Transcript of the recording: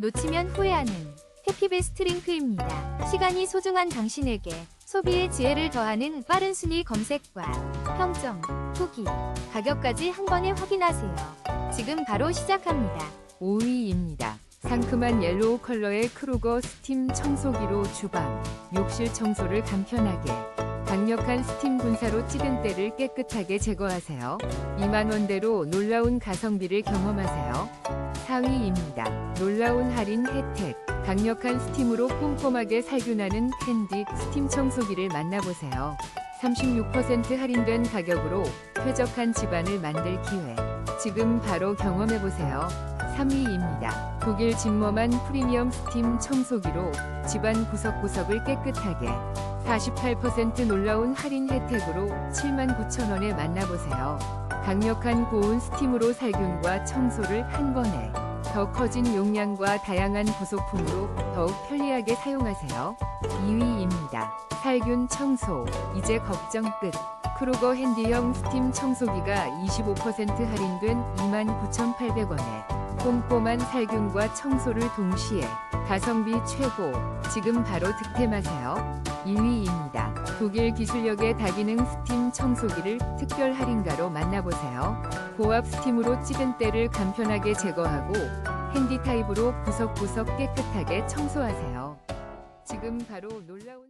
놓치면 후회하는 해피베스트 링크입니다. 시간이 소중한 당신에게 소비의 지혜를 더하는 빠른 순위 검색과 평점, 후기, 가격까지 한 번에 확인하세요. 지금 바로 시작합니다. 5위입니다. 상큼한 옐로우 컬러의 크루거 스팀 청소기로 주방, 욕실 청소를 간편하게 강력한 스팀 분사로 찌든 때를 깨끗하게 제거하세요. 2만 원대로 놀라운 가성비를 경험하세요. 4위입니다. 놀라운 할인 혜택, 강력한 스팀으로 꼼꼼하게 살균하는 캔디 스팀 청소기를 만나보세요. 36% 할인된 가격으로 쾌적한 집안을 만들 기회. 지금 바로 경험해보세요. 3위입니다. 독일 진머만 프리미엄 스팀 청소기로 집안 구석구석을 깨끗하게 48% 놀라운 할인 혜택으로 79,000원에 만나보세요. 강력한 고온 스팀으로 살균과 청소를 한 번에 더 커진 용량과 다양한 부속품으로 더욱 편리하게 사용하세요. 2위입니다. 살균 청소 이제 걱정 끝. 크루거 핸디형 스팀 청소기가 25% 할인된 29,800원에 꼼꼼한 살균과 청소를 동시에 가성비 최고. 지금 바로 득템하세요. 1위입니다. 독일 기술력의 다기능 스팀 청소기를 특별 할인가로 만나보세요. 고압 스팀으로 찌든 때를 간편하게 제거하고 핸디 타입으로 구석구석 깨끗하게 청소하세요. 지금 바로 놀라운